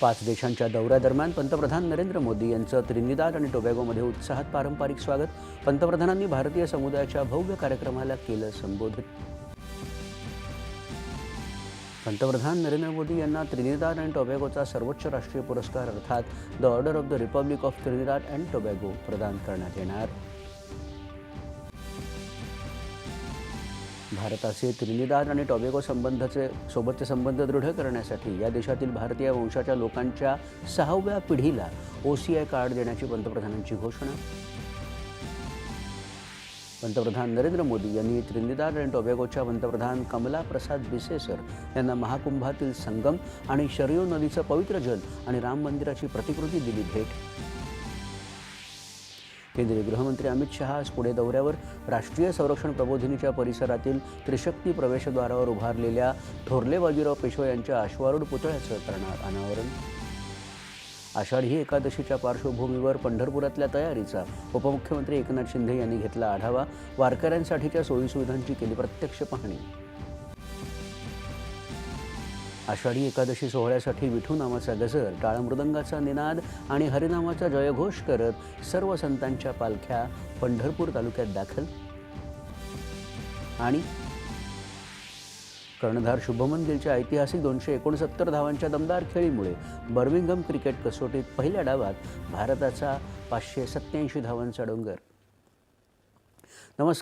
पाच देशांच्या दौऱ्यादरम्यान पंतप्रधान नरेंद्र मोदी यांचं त्रिनिदाद आणि टोबॅगोमध्ये उत्साहात पारंपरिक स्वागत. पंतप्रधानांनी भारतीय समुदायाच्या भव्य कार्यक्रमाला केलं संबोधित. पंतप्रधान नरेंद्र मोदी यांना त्रिनिदाद आणि टोबॅगोचा सर्वोच्च राष्ट्रीय पुरस्कार अर्थात the Order of the Republic of Trinidad and Tobago प्रदान करण्यात येणार. भारताचे त्रिनिदाद आणि टॉबेगो संबंधाचे सोबतचे संबंध दृढ करण्यासाठी या देशातील भारतीय वंशाच्या लोकांच्या सहाव्या पिढीला ओ सी आय कार्ड देण्याची पंतप्रधानांची घोषणा. पंतप्रधान नरेंद्र मोदी यांनी त्रिनिदाद आणि टोबॅगोच्या पंतप्रधान कमला प्रसाद बिसेसर यांना महाकुंभातील संगम आणि शरयू नदीचं पवित्र जल आणि राम मंदिराची प्रतिकृती दिली भेट. केंद्रीय गृहमंत्री अमित शहा आज पुणे दौऱ्यावर राष्ट्रीय संरक्षण प्रबोधिनीच्या परिसरातील त्रिशक्ती प्रवेशद्वारावर उभारलेल्या थोरले बाजीराव पेशवे यांच्या अश्वारूढ पुतळ्याचं करणार अनावरण. आषाढी एकादशीच्या पार्श्वभूमीवर पंढरपुरातल्या तयारीचा उपमुख्यमंत्री एकनाथ शिंदे यांनी घेतला आढावा. वारकऱ्यांसाठीच्या सोयीसुविधांची केली प्रत्यक्ष पाहणी. आषाढी एकादशी सोहळ्यासाठी विठू नामाचा गजर टाळमृदंगाचा निनाद आणि हरिनामाचा जयघोष करत सर्व संतांच्या पालख्या पंढरपूर तालुक्यात दाखल. आणि कर्णधार शुभमन गिलच्या ऐतिहासिक दोनशे एकोणसत्तर धावांच्या दमदार खेळीमुळे बर्मिंगम क्रिकेट कसोटीत पहिल्या डावात भारताचा पाचशे सत्याऐंशी धावांचा डोंगर. नमस्कार.